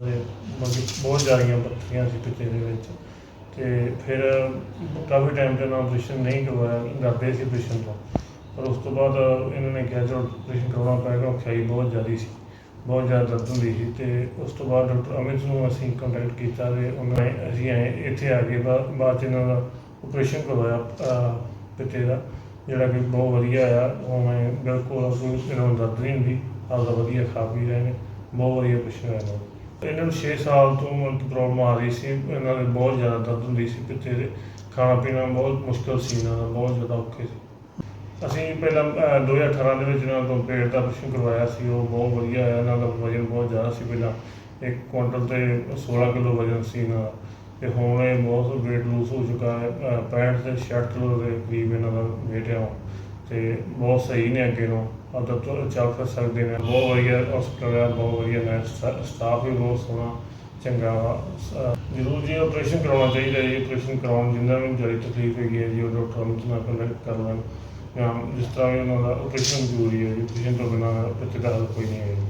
ਤੇ ਮਤਲਬ ਬਹੁਤ ਜ਼ਿਆਦੀਆਂ ਪੱਥਰੀਆਂ ਸੀ ਪਿੱਤੇ ਦੇ ਵਿੱਚ। ਤੇ ਫਿਰ ਕਾਫੀ ਟਾਈਮ ਤੇ ਨਾ ਆਪਰੇਸ਼ਨ ਨਹੀਂ ਕਰਵਾਇਆ, ਕਰਦੇ ਸੀ ਆਪਰੇਸ਼ਨ ਤੋਂ। ਪਰ ਉਸ ਤੋਂ ਬਾਅਦ ਇਹਨਾਂ ਨੇ ਕਿਹਾ, ਚਲੋ ਆਪਰੇਸ਼ਨ ਕਰਵਾਉਣਾ ਪਏਗਾ ਖਿਆਈ ਬਹੁਤ ਜ਼ਿਆਦੀ ਸੀ, ਬਹੁਤ ਜ਼ਿਆਦਾ ਦਰਦ ਹੁੰਦੀ ਸੀ। ਤੇ ਉਸ ਤੋਂ ਬਾਅਦ ਡਾਕਟਰ ਅਮਿਤ ਨੂੰ ਅਸੀਂ ਕੰਟੈਕਟ ਕੀਤਾ ਤੇ ਉਹਨਾਂ ਨੇ ਅਸੀਂ ਆਏ, ਇੱਥੇ ਆ ਕੇ ਬਾ- ਬਾਅਦ 'ਚ ਇਹਨਾਂ ਦਾ ਆਪਰੇਸ਼ਨ ਕਰਵਾਇਆ ਪਿੱਤੇ ਦਾ, ਜਿਹੜਾ ਕਿ ਬਹੁਤ ਵਧੀਆ ਆ। ਉਹ ਮੈਂ ਬਿਲਕੁਲ ਕੋਈ ਇਹਨਾਂ ਨੂੰ ਦਰਦ ਨਹੀਂ ਹੁੰਦੀ, ਆਪਦਾ ਵਧੀਆ ਖਾ ਪੀ ਰਹੇ ਨੇ, ਬਹੁਤ ਵਧੀਆ ਆਪਰੇਸ਼ਨ ਹੋਇਆ ਇਹਨਾਂ ਨੂੰ 6 ਸਾਲ ਤੋਂ ਪ੍ਰੋਬਲਮ ਆ ਰਹੀ ਸੀ ਇਹਨਾਂ ਦੇ ਬਹੁਤ ਜ਼ਿਆਦਾ ਦਰਦ ਹੁੰਦੀ ਸੀ ਪਿੱਤੇ ਦੇ ਖਾਣਾ ਪੀਣਾ ਬਹੁਤ ਮੁਸ਼ਕਲ ਸੀ ਇਹਨਾਂ ਦਾ ਬਹੁਤ ਜ਼ਿਆਦਾ ਔਖੇ ਸੀ ਅਸੀਂ ਪਹਿਲਾਂ ਅਹ, 2018 ਦੇ ਵਿੱਚ ਇਹਨਾਂ ਤੋਂ ਪੇਟ ਦਾ ਆਪਰੇਸ਼ਨ ਕਰਵਾਇਆ ਸੀ ਉਹ ਬਹੁਤ ਵਧੀਆ ਆਇਆ ਇਹਨਾਂ ਦਾ ਵਜ਼ਨ ਬਹੁਤ ਜ਼ਿਆਦਾ ਸੀ ਪਹਿਲਾਂ ਇੱਕ ਕੁਇੰਟਲ ਤੇ 16 ਕਿਲੋ ਵਜ਼ਨ ਸੀ ਇਹਨਾਂ ਦਾ ਤੇ ਹੁਣ ਇਹ ਬਹੁਤ weight ਲੂਸ ਹੋ ਚੁੱਕਾ ਹੈ ਅਹ, 65 ਤੇ 66 ਕਿਲੋ ਦੇ ਕਰੀਬ ਇਹਨਾਂ ਦਾ weight ਹੈ ਹੁਣ। ਤੇ ਬਹੁਤ ਸਹੀ ਨੇ ਅੱਗੇ ਨੂੰ। ਆਪਦਾ ਤੁਰ ਚੱਲ ਫਿਰ ਸਕਦੇ ਨੇ। ਬਹੁਤ ਵਧੀਆ ਹਸਪਤਾਲ ਹੈ ਬਹੁਤ ਵਧੀਆ ਨੇ ਸਟਾਫ ਵੀ ਬਹੁਤ ਸੋਹਣਾ, ਚੰਗਾ ਵਾ। ਜ਼ਰੂਰ ਜੀ ਆਪਰੇਸ਼ਨ ਕਰਾਉਣਾ ਚਾਹੀਦਾ ਜੀ। ਆਪਰੇਸ਼ਨ ਕਰਾਉਣ ਜਿੰਨਾ ਵੀ ਜਿਹੜੀ ਤਕਲੀਫ ਹੈਗੀ ਹੈ ਜੀ, ਉਹ ਡਾਕਟਰ ਨੂੰ ਨਾਲ ਕੰਟੈਕਟ ਕਰ ਲੈਣ। ਜਾਂ ਜਿਸ ਤਰ੍ਹਾਂ ਵੀ ਉਹਨਾਂ ਦਾ ਆਪਰੇਸ਼ਨ ਜ਼ਰੂਰੀ ਹੈ ਜੀ ਆਪਰੇਸ਼ਨ ਤੋਂ ਬਿਨਾਂ ਪਿੱਛੇ ਦਾ ਹੱਲ ਕੋਈ ਨਹੀਂ ਹੈ ਜੀ